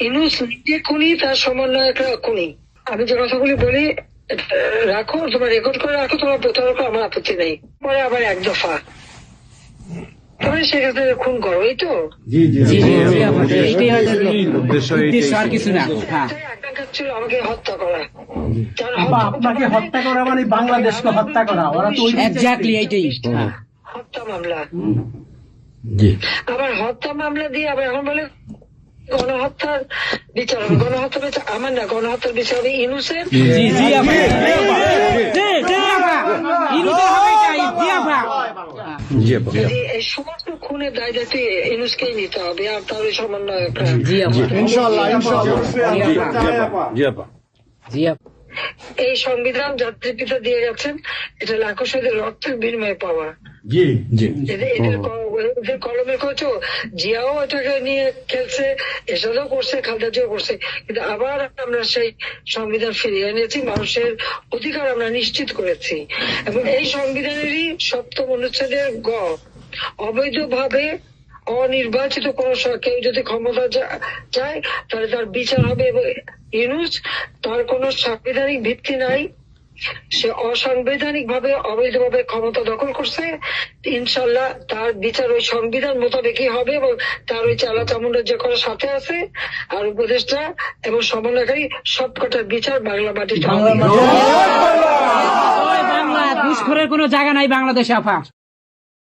ইনুস নিজে খুনি তার সমন্বয়করা খুনি। আমি যে কথাগুলি বলি রাখো তোমার রেকর্ড করে রাখো তোমার প্রতারক আমার আপত্তি নেই। পরে আবার এক দফা। তবে সেক্ষেত্রে খুন করো এই তো? আর কিছু না। হ্যাঁ। ছিল আমাকে হত্যা করা। আপনাকে হত্যা করা মানে বাংলাদেশকে হত্যা করা। ওরা তো এক্স্যাক্টলি এইটাই। হ্যাঁ। হত্যা মামলা। আবার হত্যা মামলা দিয়ে আবার এখন বলে গণহত্যার বিচার হবে বিচার আমার না গণহত্যার বিচার হবে ইনুসের সমস্ত খুনের দায় দায়িত্ব ইনুসকেই নিতে হবে আর তাহলে ওই সমন্বয়করা জি আপা ইনশাআল্লাহ ইনশাআল্লাহ জি আপা জি আপা এই সংবিধান জাতির পিতা দিয়ে গেছেন এটা লাখো শহীদের রক্তের বিনিময়ে পাওয়া। জি জি। এদের কলমের কত জিয়াও এটাকে নিয়ে খেলছে এসবও করছে খালদাজিও করছে। কিন্তু আবার আমরা সেই সংবিধান ফিরিয়ে এনেছি মানুষের অধিকার আমরা নিশ্চিত করেছি। এবং এই সংবিধানেরই সপ্তম অনুচ্ছেদের গ অবৈধভাবে অনির্বাচিত কোন স- কেউ যদি ক্ষমতা যা- চায় তাহলে তার বিচার হবে। এবং ইউনুস তার কোনো সাংবিধানিক ভিত্তি নাই। সে অসাংবিধানিক ভাবে অবৈধভাবে ক্ষমতা দখল করছে। ইনশাল্লাহ তার বিচার ওই সংবিধান মোতাবেকই হবে এবং তার ওই চালা চামুন্ডা যে করার সাথে আছে আর উপদেষ্টা এবং সমন্বয়কারী সবকটার বিচার বাংলা মাটিতে বাংলা ঘুষখোরের কোনো জায়গা নাই বাংলাদেশে আপা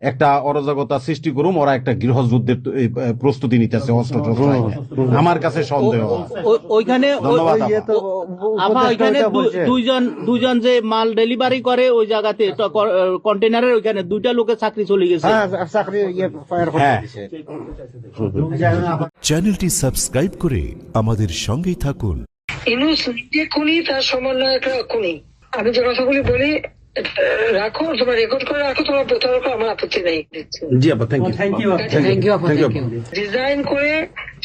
একটা অরাজকতা সৃষ্টি করুম ওরা একটা গৃহযুদ্ধের প্রস্তুতি নিতেছে অস্ত্র আমার কাছে সন্দেহ। ওইখানে ইয়ে ওইখানে দুইজন দুইজন যে মাল ডেলিভারি করে ওই জায়গাতে কন্টেনারের ওইখানে দুইটা লোকের চাকরি চলে গেছে। হ্যাঁ চ্যানেলটি সাবস্ক্রাইব করে আমাদের সঙ্গেই থাকুন। ইনুস নিজে খুনি তার সমন্বয়করা খুনি। আমি যে কথাগুলি বলি রাখো তোমার রেকর্ড করে রাখো তোমার প্রতারক আমার আপত্তি নেই। জি আপা thank you thank you thank you design করে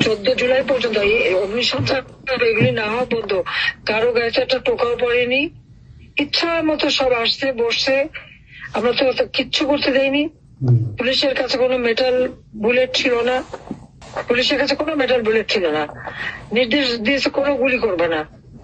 চোদ্দ জুলাই পর্যন্ত এই অগ্নিসংখ্যা এগুলি না হওয়া পর্যন্ত কারও গায়ে একটা টোকাও পড়েনি। ইচ্ছা মতো সব আসছে বসছে। আমরা তো অত কিচ্ছু করতে দেয়নি পুলিশের কাছে কোনো মেটাল বুলেট ছিল না। পুলিশের কাছে কোনো মেটাল বুলেট ছিল না। নির্দেশ দিয়েছে কোনো গুলি করবে না।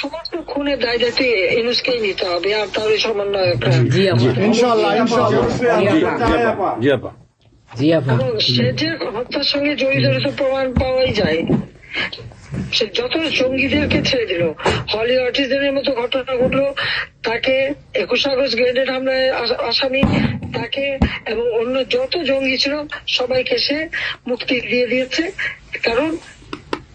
সমস্ত খুনের দায় দায়িত্ব ইনুসকেই নিতে হবে আর সমন্বয়করা জি আপা জি আপা সে যে হত্যার সঙ্গে জড়িত প্রমাণ পাওয়াই যায়। সে যত জঙ্গিদেরকে ছেড়ে দিল হলি আর্টিস্টদের মতো ঘটনা ঘটলো তাকে একুশ আগস্ট গ্রেনেড হামলায় আসামি তাকে এবং অন্য যত জঙ্গি ছিল সবাইকে সে মুক্তি দিয়ে দিয়েছে। কারণ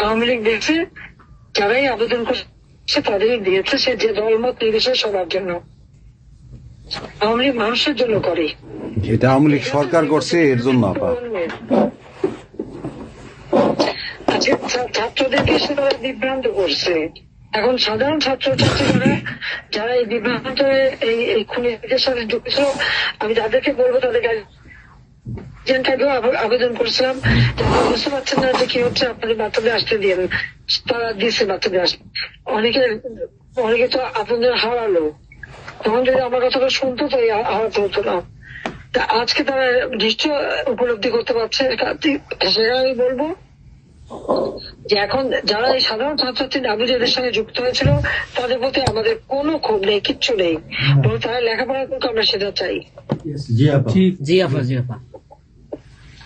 আওয়ামী লীগ দেখছে যারাই আবেদন করছে তাদেরই দিয়েছে সে যে দল মত নির্বিশেষে সবার জন্য। আওয়ামী লীগ মানুষের জন্য করে। এটা আওয়ামী লীগ সরকার করছে এর জন্য আপা। আজকে ছাত্রদেরকে সে তারা বিভ্রান্ত করছে। এখন সাধারণ ছাত্র ছাত্রীরা যারা এই বিভ্রান্ত এই এই খুনিদের সাথে যুক্ত আমি তাদেরকে বলব তাদের আবেদন করেছিলাম। বুঝতে পারছেন না যে কি হচ্ছে আপনাদের বাচ্চাদের আসতে দিন। তারা দিচ্ছে বাচ্চাদের আসতে অনেকে অনেকে তো আপনাদের হারালো। তখন যদি আমার কথাটা শুনতো তো এই হারাতে হতো না। তা আজকে তারা নিশ্চয় উপলব্ধি করতে পারছে। সেটা আমি বলব যে এখন যারা এই সাধারণ ছাত্রছাত্রী নাবিজের সঙ্গে যুক্ত হয়েছিল তাদের প্রতি আমাদের কোনো ক্ষোভ নেই কিচ্ছু নেই। তারা লেখাপড়া করতে আমরা সেটা চাই। জি আপা। জি আপা জি আপা।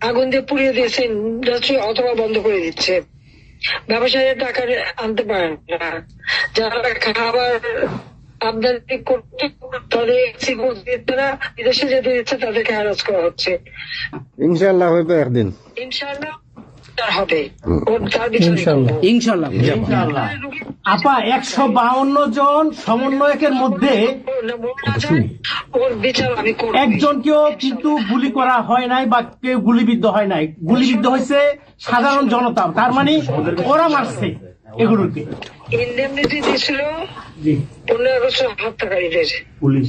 আগুন দিয়ে পুড়িয়ে দিয়েছে ইন্ডাস্ট্রি অথবা বন্ধ করে দিচ্ছে। ব্যবসায়ীরা টাকা আনতে পারেন না। যারা খাবার আমদানি করতে তাদের না বিদেশে যেতে দিচ্ছে তাদেরকে হ্যারাস করা হচ্ছে। ইনশাআল্লাহ হইবে একদিন। ইনশাআল্লাহ বিচার হবে। ইনশাল্লাহ। আপা একশো বাউন্ন জন সমন্বয়কের মধ্যে ওর বিচার একজনকেও কিন্তু গুলি করা হয় নাই বা কেউ গুলিবিদ্ধ হয় নাই। গুলিবিদ্ধ হয়েছে সাধারণ জনতা। তার মানে ওরা মারছে এগুলোকে। ইন্ডেমনিটি দিয়েছিল জি। পনেরো আগস্ট হত্যাকারীদের। পুলিশ।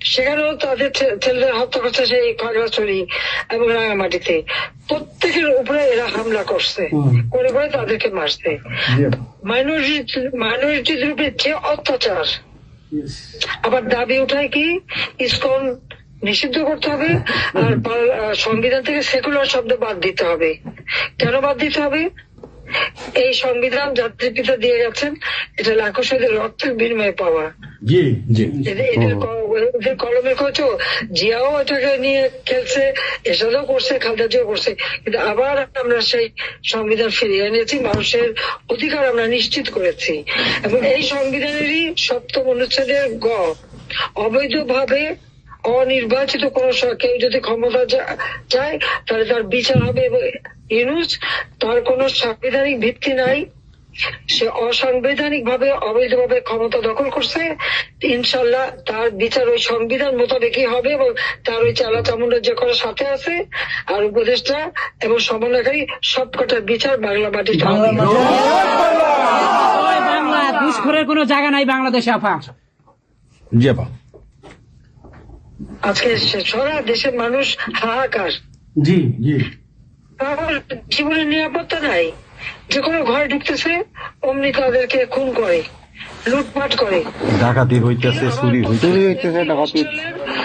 সেখানেও তাদের ছেলেদের হত্যা করছে সেই খাগড়াছড়ি এবং রাঙামাটিতে। প্রত্যেকের উপরে এরা হামলা করছে। করে করে তাদেরকে মারছে। মাইনরিটি মাইনরিটিদের উপরে যে অত্যাচার আবার দাবি উঠায় কি? ইসকন নিষিদ্ধ করতে হবে আর সংবিধান থেকে সেকুলার শব্দ বাদ দিতে হবে। কেন বাদ দিতে হবে? এই সংবিধান জাতির পিতা দিয়ে গেছেন এটা লাখো শহীদের রক্তের বিনিময়ে পাওয়া। জি জি। এদের কলমের জিয়াও এটাকে নিয়ে খেলছে এসাদও করছে খালদা জিয়াও করছে কিন্তু আবার আমরা সেই সংবিধান ফিরিয়ে এনেছি মানুষের অধিকার আমরা নিশ্চিত করেছি। এবং এই সংবিধানেরই সপ্তম অনুচ্ছেদের গ অবৈধভাবে অনির্বাচিত কোন কেউ যদি ক্ষমতা চায় তাহলে তার বিচার হবে এবং ইউনুস তার কোনো সাংবিধানিক ভিত্তি নাই। সে অসাংবিধানিক ভাবে অবৈধভাবে ক্ষমতা দখল করছে। ইনশাল্লাহ তার বিচার ওই সংবিধান মোতাবেকই হবে এবং তার ওই চালা চামুন্ডার যে করার সাথে আছে। আর উপদেষ্টা এবং সমন্বয়কারী সবকটার বিচার বাংলা মাটিতে জয় ঘুষখোরের কোনো জায়গা নাই বাংলাদেশে আপা জি আপা আজকে সারা দেশের মানুষ হাহাকার। জি জি। কারণ জীবনের নিরাপত্তা নাই। যে কোনো ঘরে ঢুকতেছে অমনি তাদেরকে খুন করে লুটপাট করে। ডাকাতি হইতেছে চুরি হইতেছে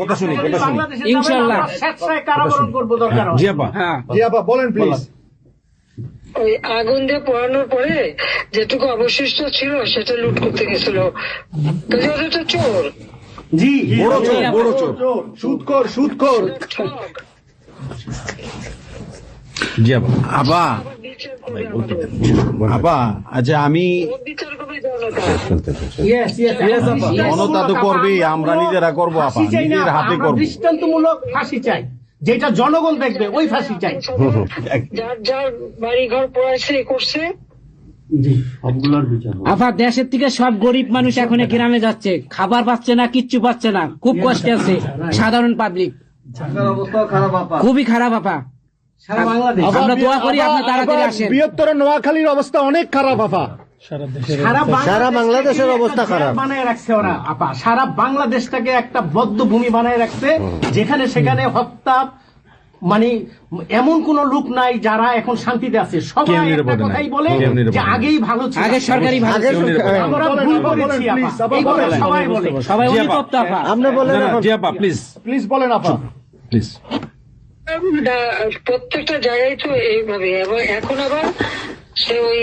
কথা শুনি কথা শুনি। বাংলাদেশে ইনশাল্লাহ। যাবেন, আমরা স্বেচ্ছায় কারাবরণ করব দরকার জি আপা হ্যাঁ। জি আপা বলেন। প্লিজ ওই আগুন দিয়ে পোড়ানোর পরে যেটুকু অবশিষ্ট ছিল সেটা লুট করতে গেছিল। তো চোর। জি বড় চোর বড় চোর। সুদখোর সুদখোর জি আপা আবা বিচার আবা আচ্ছা আমি তো করবেই আমরা নিজেরা করব নিজের হাতে করব। দৃষ্টান্তমূলক ফাঁসি চাই। যেটা জনগণ দেখবে ওই ফাঁসি চাই। যার যার বাড়ি ঘর পড়াইছে করছে। আপা দেশের থেকে সব গরিব মানুষ এখন গ্রামে যাচ্ছে। খাবার পাচ্ছে না কিচ্ছু পাচ্ছে না। খুব কষ্টে আছে সাধারণ পাবলিক খুবই খারাপ আপা। আমরা দোয়া করি আপনি তাড়াতাড়ি আসেন। বৃহত্তর নোয়াখালীর অবস্থা অনেক খারাপ আপা। সারা বাংলাদেশের অবস্থা খারাপ। বানায় রাখছে ওরা আপা। সারা বাংলাদেশটাকে একটা বদ্ধ ভূমি বানায় রাখছে যেখানে সেখানে হত্যা মানে এমন কোন লোক নাই যারা এখন শান্তিতে আছে। সবাই একটা কথাই বলে যে আগেই ভালো ছিল। আগে সরকারি ভালো আমরা ভুল করেছি আপা। এই সবাই বলে। সবাই জি অনুতপ্ত আপা। আপনি বলেন জি আপা প্লিজ। প্লিজ বলেন আপা। প্লিজ। প্রত্যেকটা জায়গায় তো এইভাবে। এখন আবার সে ওই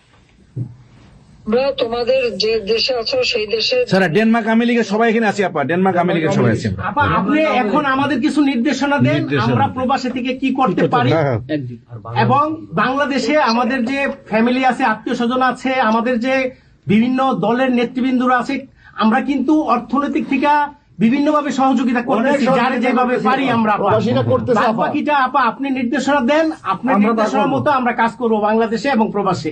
আমরা তোমাদের যে দেশে আছো সেই দেশে স্যার ডেনমার্ক আমেরিকা সবাই এখানে আছি আপা। ডেনমার্ক আমেরিকা সবাই আছি। আপা আপনি এখন আমাদের কিছু নির্দেশনা দেন আমরা প্রবাসী থেকে কি করতে পারি? এবং বাংলাদেশে আমাদের যে ফ্যামিলি আছে আত্মীয় স্বজন আছে আমাদের যে বিভিন্ন দলের নেতৃবৃন্দরা আছে আমরা কিন্তু অর্থনৈতিক থেকে বিভিন্ন ভাবে সহযোগিতা করতেছি যার যেভাবে পারি আমরা। বাকিটা আপা। আপনি নির্দেশনা দেন আপনার নির্দেশনা মতো আমরা কাজ করব বাংলাদেশে এবং প্রবাসে।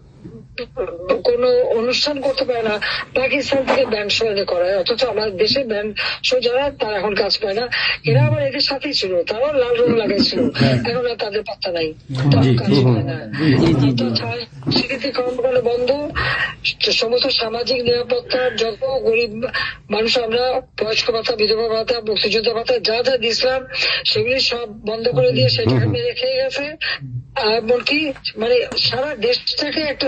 কোন অনুষ্ঠান করতে পারে না। পাকিস্তান থেকে ব্যান্ড এনে করায় অথচ আমাদের দেশে ব্যান্ড শো যারা তারা এখন কাজ পায় না। এরা আবার এদের সাথেই ছিল। তারাও লাল রং লাগাইছিল এখন আর তাদের পাত্তা নাই। কর্মকাণ্ড বন্ধ। সমস্ত সামাজিক নিরাপত্তা যত গরিব মানুষ আমরা বয়স্ক ভাতা বিধবা ভাতা মুক্তিযোদ্ধা ভাতা যা যা দিয়েছিলাম সেগুলি সব বন্ধ করে দিয়ে সেটাকে মেরে খেয়ে গেছে। এমনকি মানে সারা দেশটাকে একটা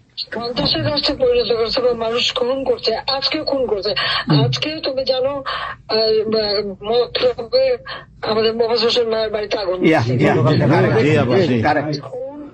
সন্ত্রাসের রাষ্ট্রে পরিণত করছে বা মানুষ খুন করছে। আজকে খুন করছে। আজকে তুমি জানো আমাদের মোহাম্মদ হোসেন মায়ের বাড়িতে আগুন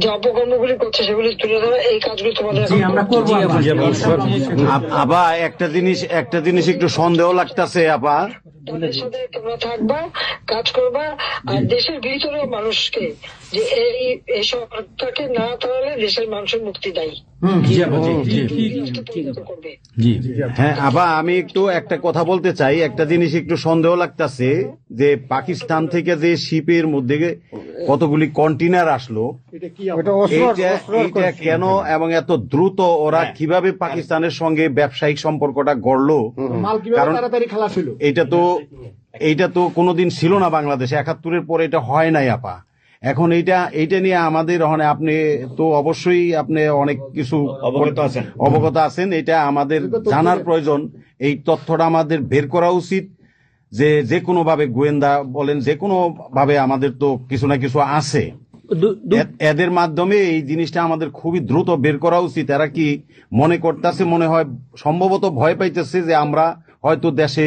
যে অপকর্মগুলি করছে সেগুলি তুলে ধরা এই কাজগুলি তোমাদের আমরা করতে আপা। একটা জিনিস একটা জিনিস একটু সন্দেহ লাগতাছে আপা। তাদের সাথে তোমরা থাকবা কাজ করবা আর দেশের ভিতরে মানুষকে যে এই এই সরকারকে না তাহলে দেশের মানুষের মুক্তি দেয়। হ্যাঁ আবার আমি একটু একটা কথা বলতে চাই। একটা জিনিস একটু সন্দেহ লাগতাছে যে পাকিস্তান থেকে যে শিপের মধ্যে কতগুলি কন্টেনার আসলো এইটা কেন এবং এত দ্রুত ওরা কীভাবে পাকিস্তানের সঙ্গে ব্যবসায়িক সম্পর্কটা গড়লো? কারণ এটা তো এইটা তো কোনোদিন ছিল না বাংলাদেশে। একাত্তরের পরে এটা হয় নাই আপা। এখন এইটা এইটা নিয়ে আমাদের ওখানে আপনি তো অবশ্যই আপনি অনেক কিছু অবগত আছেন। অবগত আছেন। এটা আমাদের জানার প্রয়োজন। এই তথ্যটা আমাদের বের করা উচিত। যে যে কোনো ভাবে গোয়েন্দা বলেন যে কোনো ভাবে আমাদের তো কিছু না কিছু আছে। এদের মাধ্যমে এই জিনিসটা আমাদের খুবই দ্রুত বের করা উচিত। এরা কি মনে করতেছে, মনে হয় সম্ভবত ভয় পাইতেছে যে আমরা হয়তো দেশে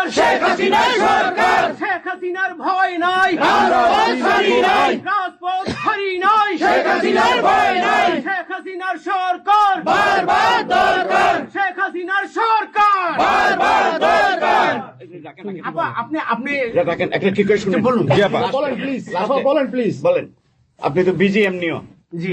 দরকার শেখ হাসিনার সরকার। শেখ হাসিনার ভয় নাই। নাই। রাজপথ নাই। শেখ হাসিনার ভয় নাই। শেখ হাসিনার সরকার। বারবার দরকার। শেখ হাসিনার সরকার। বারবার দরকার। আপা আপনি আপনি দেখেন একটা ঠিক করে শুনে বলুন। জি আপা। বলেন প্লিজ বলেন প্লিজ বলেন আপনি তো বিজি এমনিও জি।